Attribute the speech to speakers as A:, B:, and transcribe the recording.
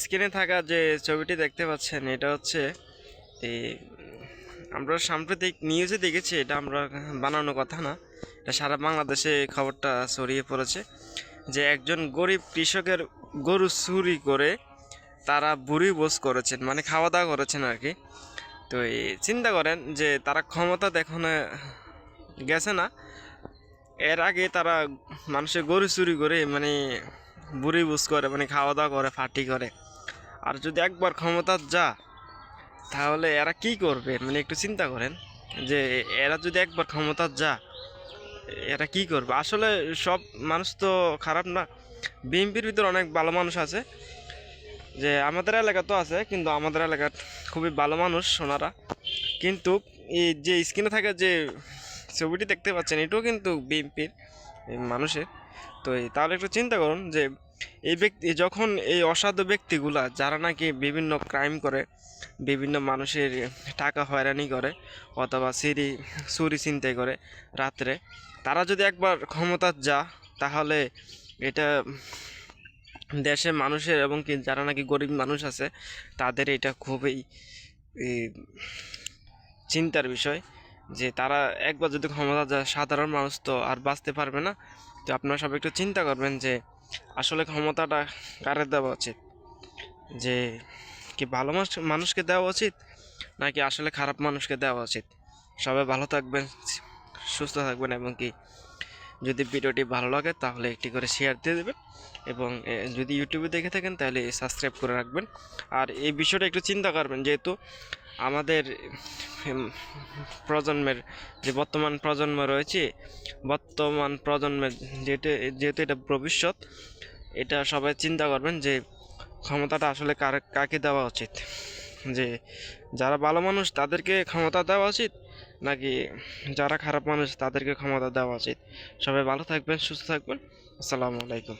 A: স্ক্রিনে থাকা যে ছবিটি দেখতে পাচ্ছেন, এটা হচ্ছে আমরা সাম্প্রতিক নিউজে দেখেছি, এটা আমরা বানানো কথা না। এটা সারা বাংলাদেশে খবরটা ছড়িয়ে পড়েছে যে একজন গরিব কৃষকের গরু চুরি করে তারা বুড়ি বোস করেছেন মানে খাওয়া দাওয়া করেছেন আর কি। তো এই, চিন্তা করেন যে তারা ক্ষমতা দেখানো গেছে না। এর আগে তারা মানুষের গরু চুরি করে মানে বুড়ি বুস করে মানে খাওয়া দাওয়া করে, ফাটি করে। আর যদি একবার ক্ষমতা যা, তাহলে এরা কি করবে? মানে একটু চিন্তা করেন যে, এরা যদি একবার ক্ষমতা যা, এরা কি করবে? আসলে সব মানুষ তো খারাপ না। বিএনপির ভিতর অনেক ভালো মানুষ আছে। যে, আমাদের এলাকা তো আছে, কিন্তু আমাদের এলাকার খুবই ভালো মানুষ সোনারা কিন্তু এই যে, স্ক্রিনে থাকা যে ছবিটি দেখতে পাচ্ছেন, এটাও কিন্তু বিএনপির। মানুষের। তো তাহলে একটু চিন্তা করুন যে, এই ব্যক্তি যখন এই অসাধু ব্যক্তিগুলা, যারা নাকি বিভিন্ন ক্রাইম করে, বিভিন্ন মানুষের টাকা হয়রানি করে, অথবা সিঁড়ি চুরি চিন্তাই করে রাত্রে, তারা যদি একবার ক্ষমতা যা, তাহলে এটা দেশের মানুষের এবং কি যারা নাকি গরিব মানুষ আছে, তাদের এটা খুবই চিন্তার বিষয়। যে তারা একবার যদি ক্ষমতা যায়, সাধারণ মানুষ তো আর বাঁচতে পারবে না। তো আপনারা সব একটু চিন্তা করবেন যে, আসলে ক্ষমতাটা কারে দেওয়া উচিত? যে কি ভালো মানুষ, মানুষকে দেওয়া উচিত? নাকি আসলে খারাপ মানুষকে দেওয়া উচিত? সবাই ভালো থাকবেন, সুস্থ থাকবেন এবং কি যদি ভিডিওটি ভালো লাগে তাহলে একটি করে শেয়ার দিয়ে দেবেন এবং যদি ইউটিউবে দেখে থাকেন তাহলে সাবস্ক্রাইব করে রাখবেন। আর এই বিষয়টা একটু চিন্তা করবেন, যেহেতু আমাদের প্রজন্মের, যে বর্তমান প্রজন্ম রয়েছে, বর্তমান প্রজন্মের যেটা, যেহেতু এটা ভবিষ্যৎ, এটা সবাই চিন্তা করবেন যে ক্ষমতাটা আসলে কার, কাকে দেওয়া উচিত। যে যারা ভালো মানুষ তাদেরকে ক্ষমতা দেওয়া উচিত, নাকি যারা খারাপ মানুষ তাদেরকে ক্ষমতা দেওয়া উচিত? সবাই ভালো থাকবেন, সুস্থ থাকবেন। আসসালামু আলাইকুম।